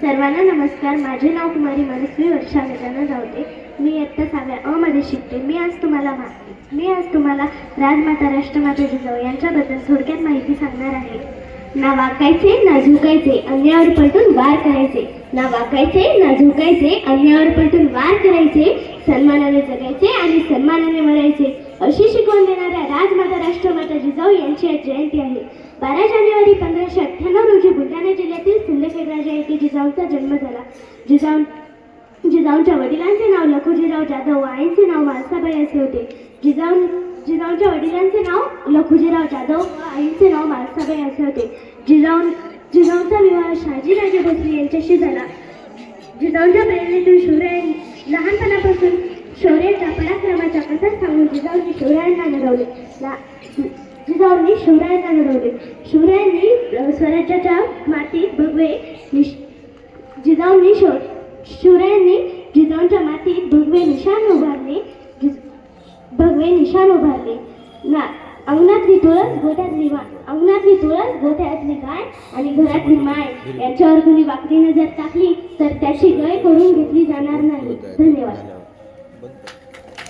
सर्वांना नमस्कार. माझे नाव कुमारी मनस्वी वर्षा गजानन जावते. मी इयत्ता सहाव्या अ मध्ये शिकते. मी आज तुम्हाला मा- मी आज तुम्हाला राजमाता राष्ट्रमाता जिजाऊ यांच्याबद्दल थोडक्यात माहिती सांगणार आहे. ना वाकायचे ना झुकायचे अन्यावर पलटून वार करायचे. ना वाकायचे ना झुकायचे अन्यावर पलटून वार करायचे. सन्मानाने जगायचे आणि सन्मानाने मरायचे. अशी शिकवण देणाऱ्या राजमाता राष्ट्रमाता जिजाऊ यांची आज जयंती आहे. बारा जानेवारी पंधराशे अठ्ठ्याण्णव रोजी बुलढाणा जिल्ह्यात जिजाऊंचा जन्म झाला. जिजाऊ जिजाऊंच्या वडिलांचे नाव लखुजीराव जाधव व आईचे नाव मालसाबाई असे होते. जिजाऊ जिजाऊंच्या वडिलांचे नाव लखुजीराव जाधव व आईचे नाव मालसाबाई असे होते. जिजाऊ जिजाऊंचा विवाह शहाजीराजे भोसले यांच्याशी झाला. जिजाऊंच्या प्रेरणेतून शौर्य लहानपणापासून शौर्याच्या पराक्रमाच्या कथा सांगून जिजाऊंनी शौर्यांना घडवले जिजाऊंनी शिवरायांना घडवले शिवरायांनी स्वराज्याच्या मातीत भगवे निश जिजाऊंनी शौ शिवरायांनी जिजाऊंच्या मातीत भगवे निशाण उभारले. भगवे निशाण उभारले. ना अंगणातली तुळस गोठ्यातली मा अंगणातली तुळस गोठ्यातली गाय आणि घरातली माय यांच्यावर कुणी वाकडी नजर टाकली तर त्याची गय करून घेतली जाणार नाही. धन्यवाद.